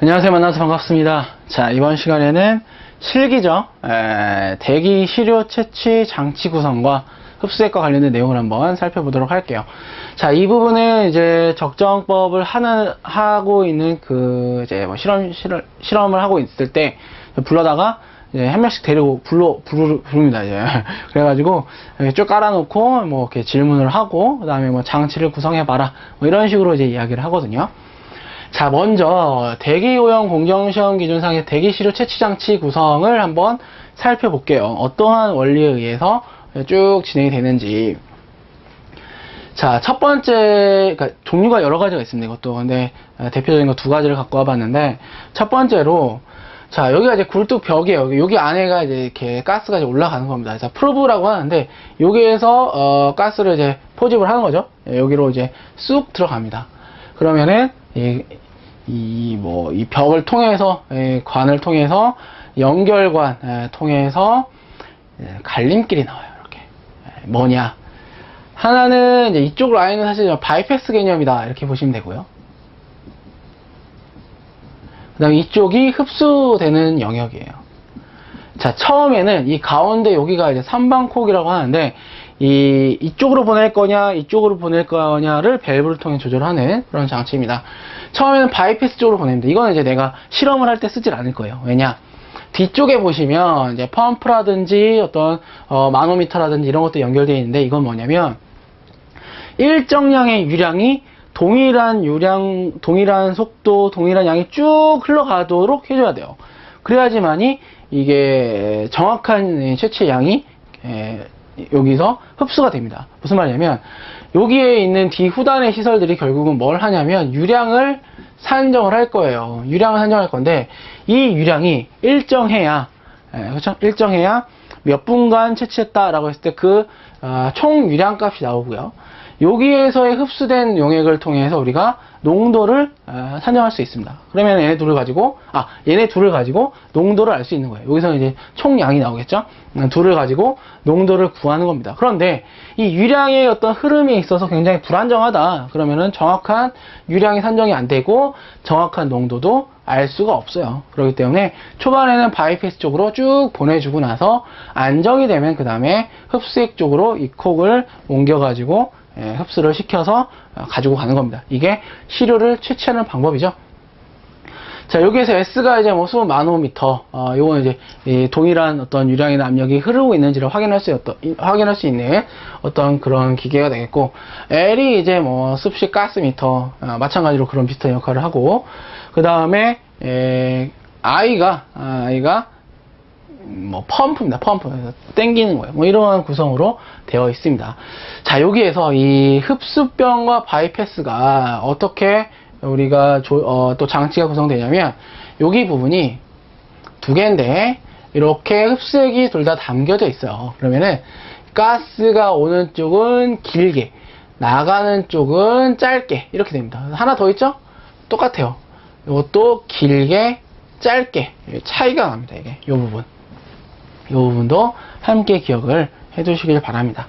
안녕하세요. 만나서 반갑습니다. 자, 이번 시간에는 실기적 에, 대기 시료 채취 장치 구성과 흡수액과 관련된 내용을 한번 살펴보도록 할게요. 자, 이 부분은 이제 적정법을 하는 하고 있는 그 이제 뭐 실험 실험 실험을 하고 있을 때 불러다가 이제 한 명씩 데리고 불러 부르, 부릅니다 이제 그래가지고 쭉 깔아놓고 뭐 이렇게 질문을 하고 그 다음에 뭐 장치를 구성해 봐라 뭐 이런 식으로 이제 이야기를 하거든요. 자, 먼저 대기오형 공정시험 기준상의 대기시료 채취장치 구성을 한번 살펴볼게요. 어떠한 원리에 의해서 쭉 진행이 되는지. 자, 첫 번째, 그러니까 종류가 여러 가지가 있습니다. 이것도. 근데 어, 대표적인 거 두 가지를 갖고 와봤는데, 첫 번째로, 자, 여기가 이제 굴뚝 벽이에요. 여기, 안에가 이제 이렇게 가스가 이제 올라가는 겁니다. 그래서 프로브라고 하는데, 여기에서, 어, 가스를 이제 포집을 하는 거죠. 예, 여기로 이제 쑥 들어갑니다. 그러면은, 이, 이, 뭐, 이 벽을 통해서, 예, 관을 통해서, 연결관, 예, 통해서, 예, 갈림길이 나와요. 이렇게. 예, 뭐냐. 하나는, 이쪽 라인은 사실 바이패스 개념이다. 이렇게 보시면 되고요. 그 다음에 이쪽이 흡수되는 영역이에요. 자, 처음에는 이 가운데 여기가 이제 삼방콕이라고 하는데, 이, 이쪽으로 보낼 거냐, 이쪽으로 보낼 거냐를 밸브를 통해 조절하는 그런 장치입니다. 처음에는 바이패스 쪽으로 보냅니다. 이거는 이제 내가 실험을 할 때 쓰질 않을 거예요. 왜냐? 뒤쪽에 보시면 이제 펌프라든지 어떤 어, 마노미터라든지 이런 것도 연결되어 있는데 이건 뭐냐면 일정량의 유량이 동일한 유량, 동일한 속도, 동일한 양이 쭉 흘러가도록 해줘야 돼요. 그래야지만이 이게 정확한 채취 양이 에, 여기서 흡수가 됩니다. 무슨 말이냐면 여기에 있는 뒤 후단의 시설들이 결국은 뭘 하냐면 유량을 산정을 할 거예요. 유량을 산정할 건데 이 유량이 일정해야 에, 그렇죠? 일정해야 몇 분간 채취했다라고 했을 때 그 총 유량 값이 나오고요. 여기에서의 흡수된 용액을 통해서 우리가 농도를 어, 산정할 수 있습니다. 그러면 얘네 둘을 가지고 아 얘네 둘을 가지고 농도를 알 수 있는 거예요. 여기서 이제 총량이 나오겠죠. 음, 둘을 가지고 농도를 구하는 겁니다. 그런데 이 유량의 어떤 흐름이 있어서 굉장히 불안정하다. 그러면은 정확한 유량이 산정이 안 되고 정확한 농도도 알 수가 없어요. 그렇기 때문에 초반에는 바이패스 쪽으로 쭉 보내주고 나서 안정이 되면 그 다음에 흡수액 쪽으로 이 콕을 옮겨가지고 예, 흡수를 시켜서 어, 가지고 가는 겁니다. 이게 시료를 채취하는 방법이죠. 자, 여기에서 S가 이제 뭐수 마노미터, 어, 요거는 이제 이 동일한 어떤 유량이나 압력이 흐르고 있는지를 확인할 수, 어떤, 이- 확인할 수 있는 어떤 그런 기계가 되겠고, L이 이제 뭐 습식 가스미터, 어, 마찬가지로 그런 비슷한 역할을 하고, 그 다음에, I가, 아, I가 뭐 펌프입니다. 펌프. 그래서 땡기는 거예요. 뭐 이러한 구성으로 되어 있습니다. 자, 여기에서 이 흡수병과 바이패스가 어떻게 우리가 조- 어, 또 장치가 구성되냐면 여기 부분이 두 개인데 이렇게 흡수액이 둘 다 담겨져 있어요. 그러면은 가스가 오는 쪽은 길게 나가는 쪽은 짧게 이렇게 됩니다. 하나 더 있죠? 똑같아요. 이것도 길게 짧게 차이가 납니다. 이게 이 부분. 이 부분도 함께 기억을 해 두시길 바랍니다.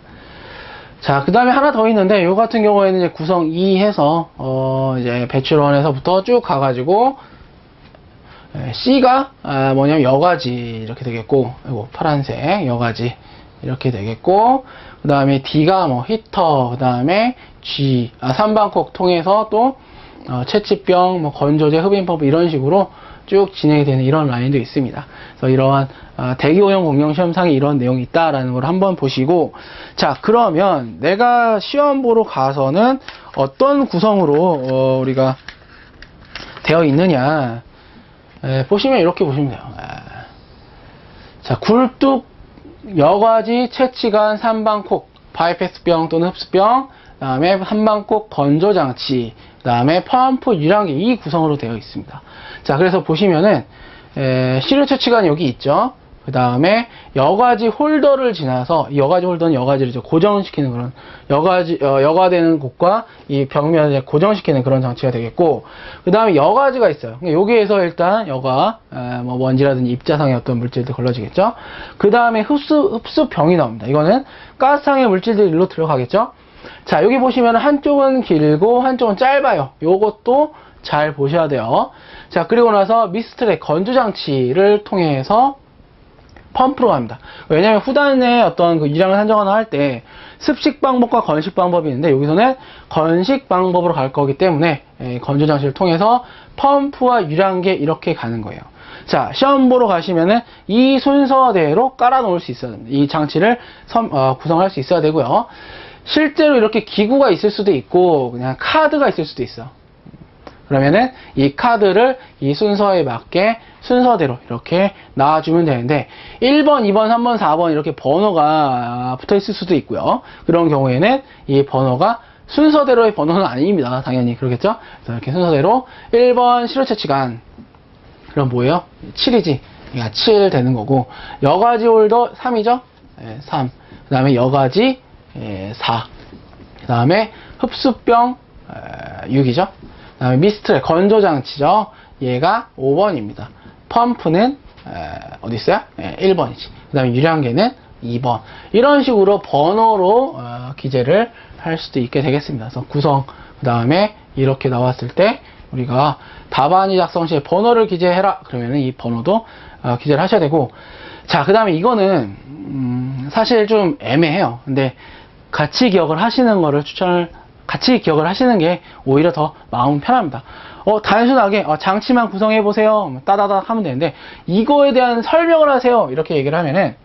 자, 그 다음에 하나 더 있는데, 요 같은 경우에는 이제 구성 2 해서, 어, 이제 배출원에서부터 쭉 가가지고, 에, C가, 아, 뭐냐면 여가지, 이렇게 되겠고, 이거 파란색, 여가지, 이렇게 되겠고, 그 다음에 D가 뭐 히터, 그 다음에 G, 아, 삼방콕 통해서 또, 어, 채취병, 뭐 건조제, 흡인펌프 이런 식으로 쭉 진행이 되는 이런 라인도 있습니다. 그래서 이러한 아, 대기오형 공영 시험상에 이런 내용이 있다라는 걸 한번 보시고 자 그러면 내가 시험 보러 가서는 어떤 구성으로 어, 우리가 되어 있느냐 에, 보시면 이렇게 보시면 돼요. 에. 자 굴뚝 여과지 채취관 삼방콕 바이패스병 또는 흡수병 그 다음에 한방콕 건조장치 그 다음에 펌프 유량기 이 구성으로 되어 있습니다. 자 그래서 보시면은 에, 채취관이 여기 있죠. 그 다음에 여과지 홀더를 지나서 이 여과지 홀더는 여과지를 이제 고정시키는 그런 여과지 어, 여과되는 곳과 이 벽면을 고정시키는 그런 장치가 되겠고 그 다음에 여과지가 있어요. 그러니까 여기에서 일단 여과 에, 뭐 먼지라든지 입자상의 어떤 물질들 걸러지겠죠. 그 다음에 흡수 흡수 병이 나옵니다. 이거는 가스상의 물질들이 일로 들어가겠죠. 자 여기 보시면 한쪽은 길고 한쪽은 짧아요. 요것도 잘 보셔야 돼요. 자, 그리고 나서 미스트의 건조 장치를 통해서 펌프로 합니다. 왜냐하면 후단에 어떤 그 유량을 산정하나 할 때 습식 방법과 건식 방법이 있는데 여기서는 건식 방법으로 갈 거기 때문에 예, 건조 장치를 통해서 펌프와 유량계 이렇게 가는 거예요. 자, 시험 보러 가시면은 이 순서대로 깔아 놓을 수 있어야 됩니다. 이 장치를 섬- 어, 구성할 수 있어야 되고요. 실제로 이렇게 기구가 있을 수도 있고 그냥 카드가 있을 수도 있어. 그러면은 이 카드를 이 순서에 맞게 순서대로 이렇게 나와주면 되는데 1번, 2번, 3번, 4번 이렇게 번호가 붙어 있을 수도 있고요. 그런 경우에는 이 번호가 순서대로의 번호는 아닙니다. 당연히 그러겠죠? 그래서 이렇게 순서대로 1번 시로 채취관 그럼 뭐예요? 7이지. 그러니까 7 되는 거고 여가지 홀더 3이죠? 3. 그 다음에 여가지 4. 그 다음에 흡수병 6이죠. 그 다음에 미스트의 건조장치죠. 얘가 5번입니다. 펌프는 에, 어디 있어요? 1번이지. 그 다음에 유량계는 2번. 이런 식으로 번호로 어, 기재를 할 수도 있게 되겠습니다. 그래서 구성, 그 다음에 이렇게 나왔을 때 우리가 답안이 작성 시에 번호를 기재해라. 그러면 이 번호도 어, 기재를 하셔야 되고 자, 그 다음에 이거는 음, 사실 좀 애매해요. 근데 같이 기억을 하시는 거를 추천을 같이 기억을 하시는 게 오히려 더 마음 편합니다. 어, 단순하게 어, 장치만 구성해 보세요. 따다닥 하면 되는데 이거에 대한 설명을 하세요. 이렇게 얘기를 하면은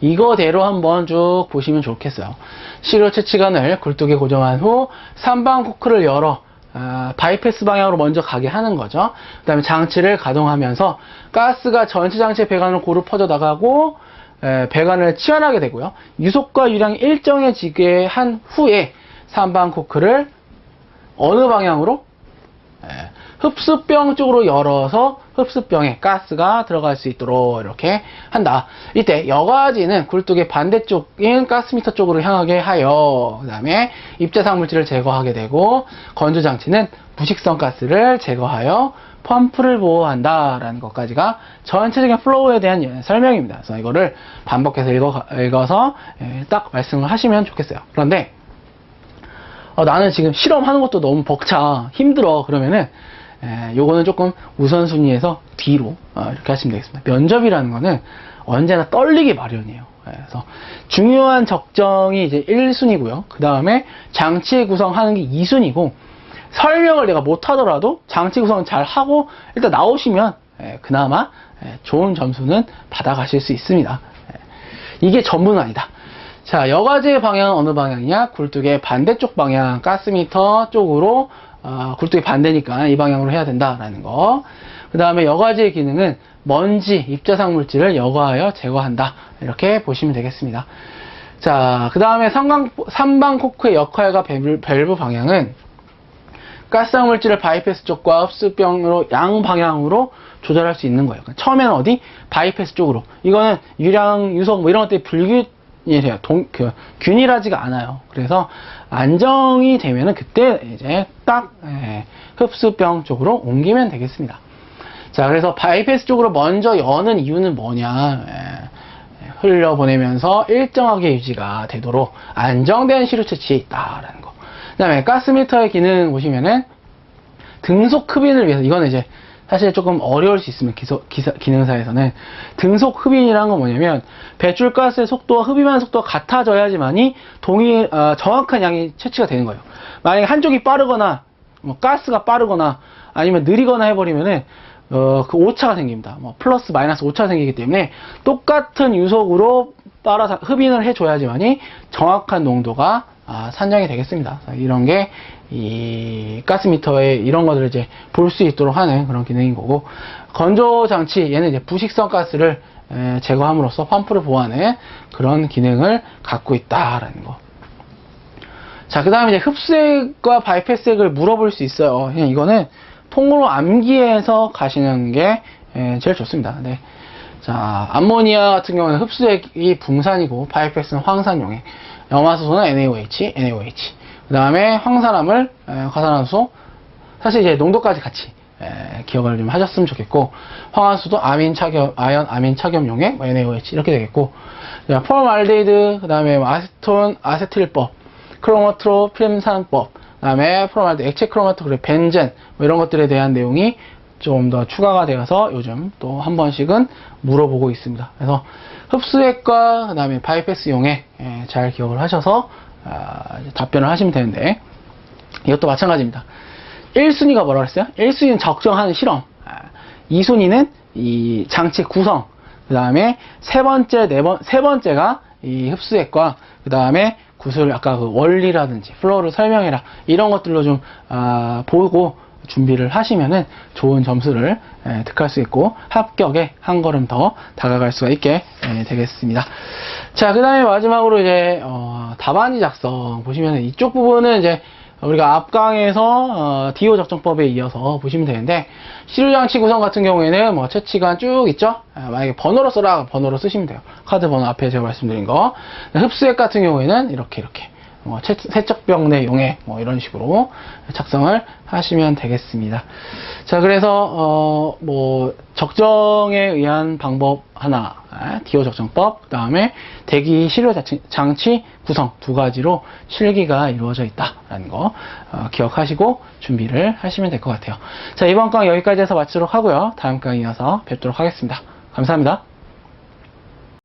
이거대로 한번 쭉 보시면 좋겠어요. 시료 채취관을 굴뚝에 고정한 후 3방 코크를 열어 아, 바이패스 방향으로 먼저 가게 하는 거죠. 그 다음에 장치를 가동하면서 가스가 전체 장치의 배관으로 고루 퍼져 나가고 에, 배관을 치환하게 되고요. 유속과 유량이 일정해지게 한 후에 3방 코크를 어느 방향으로 에, 흡수병 쪽으로 열어서 흡수병에 가스가 들어갈 수 있도록 이렇게 한다. 이때 여과지는 굴뚝의 반대쪽인 가스미터 쪽으로 향하게 하여 그 다음에 입자상 물질을 제거하게 되고 건조 장치는 부식성 가스를 제거하여 펌프를 보호한다라는 것까지가 전체적인 플로우에 대한 예, 설명입니다. 그래서 이거를 반복해서 읽어, 읽어서 예, 딱 말씀을 하시면 좋겠어요. 그런데 어, 나는 지금 실험하는 것도 너무 벅차 힘들어 그러면은 에, 요거는 조금 우선순위에서 뒤로 어, 이렇게 하시면 되겠습니다. 면접이라는 거는 언제나 떨리기 마련이에요. 예, 그래서 중요한 적정이 이제 1순위고요. 그 다음에 장치 구성하는 게 2순위고 설명을 내가 못하더라도 장치 구성 잘 하고 일단 나오시면 예, 그나마 예, 좋은 점수는 받아가실 수 있습니다. 예, 이게 전부는 아니다. 자, 여과제 방향은 어느 방향이냐? 굴뚝의 반대쪽 방향, 가스미터 쪽으로, 어, 굴뚝이 반대니까 이 방향으로 해야 된다라는 거. 그 다음에 여과제의 기능은 먼지, 입자상 물질을 여과하여 제거한다. 이렇게 보시면 되겠습니다. 자, 그 다음에 삼방 코크의 역할과 밸브 방향은 가스상 물질을 바이패스 쪽과 흡수병으로 양 방향으로 조절할 수 있는 거예요. 그러니까 처음에는 어디? 바이패스 쪽으로. 이거는 유량, 유속 뭐 이런 것들이 불균이래요. 동, 그, 균일하지가 않아요. 그래서 안정이 되면은 그때 이제 딱 예, 흡수병 쪽으로 옮기면 되겠습니다. 자, 그래서 바이패스 쪽으로 먼저 여는 이유는 뭐냐? 예, 흘려보내면서 일정하게 유지가 되도록 안정된 시료 채취에 있다라는 거. 그 다음에 가스미터의 기능 보시면은 등속 흡인을 위해서 이거는 이제 사실 조금 어려울 수 있으면 기소, 기사, 기능사에서는 등속 흡인이라는 건 뭐냐면 배출 가스의 속도와 흡입하는 속도가 같아져야지만이 동일 어, 정확한 양이 채취가 되는 거예요. 만약에 한쪽이 빠르거나 뭐 가스가 빠르거나 아니면 느리거나 해버리면은 어, 그 오차가 생깁니다. 뭐 플러스 마이너스 오차가 생기기 때문에 똑같은 유속으로 따라서 흡인을 해줘야지만이 정확한 농도가 아, 산정이 되겠습니다. 이런 게 이 가스미터에 이런 것들을 이제 볼 수 있도록 하는 그런 기능인 거고 건조 장치 얘는 이제 부식성 가스를 에, 제거함으로써 펌프를 보호하는 그런 기능을 갖고 있다라는 거. 자, 그 다음에 이제 흡수액과 바이패스액을 물어볼 수 있어요. 그냥 이거는 통으로 암기해서 가시는 게 에, 제일 좋습니다. 네. 자, 암모니아 같은 경우는 흡수액이 붕산이고 바이패스는 황산용액. 염화수소는 NaOH, NaOH. 그 다음에 황산화물, 에, 화산화수소. 사실 이제 농도까지 같이 에, 기억을 좀 하셨으면 좋겠고 황화수도 아민 착염, 아연 아민 착염용액, 뭐 NaOH 이렇게 되겠고 자, 폼알데히드, 그 다음에 아세톤, 아세틸법, 크로모트로 필름산법, 그 다음에 프로말드, 액체 크로마토, 그리고 벤젠 뭐 이런 것들에 대한 내용이 좀 더 추가가 되어서 요즘 또 한 번씩은 물어보고 있습니다. 그래서 흡수액과 그다음에 바이패스 용액 예, 잘 기억을 하셔서 아, 답변을 하시면 되는데 이것도 마찬가지입니다. 1순위가 뭐라 그랬어요? 1순위는 적정하는 실험. 2순위는 이 장치 구성. 그 다음에 세 번째, 네 번, 세 번째가 이 흡수액과 그 다음에 구슬, 아까 그 원리라든지 플로우를 설명해라. 이런 것들로 좀, 아, 보고 준비를 하시면은 좋은 점수를 에, 득할 수 있고 합격에 한 걸음 더 다가갈 수가 있게 에, 되겠습니다. 자, 그 다음에 마지막으로 이제, 어, 답안지 작성 보시면 이쪽 부분은 이제 우리가 앞강에서 어, 디오 적정법에 이어서 보시면 되는데 시류장치 구성 같은 경우에는 뭐 채취관 쭉 있죠. 아, 만약에 번호로 써라 번호로 쓰시면 돼요. 카드 번호 앞에 제가 말씀드린 거. 흡수액 같은 경우에는 이렇게 이렇게 뭐 채- 세척병 내 용액 뭐 이런 식으로 작성을 하시면 되겠습니다. 자 그래서 어 뭐 적정에 의한 방법 하나 아, 디오 적정법 그 다음에 대기 자치- 장치 구성 두 가지로 실기가 이루어져 있다라는 거 어, 기억하시고 준비를 하시면 될 것 같아요. 자 이번 강의 여기까지 해서 마치도록 하고요. 다음 강의 이어서 뵙도록 하겠습니다. 감사합니다.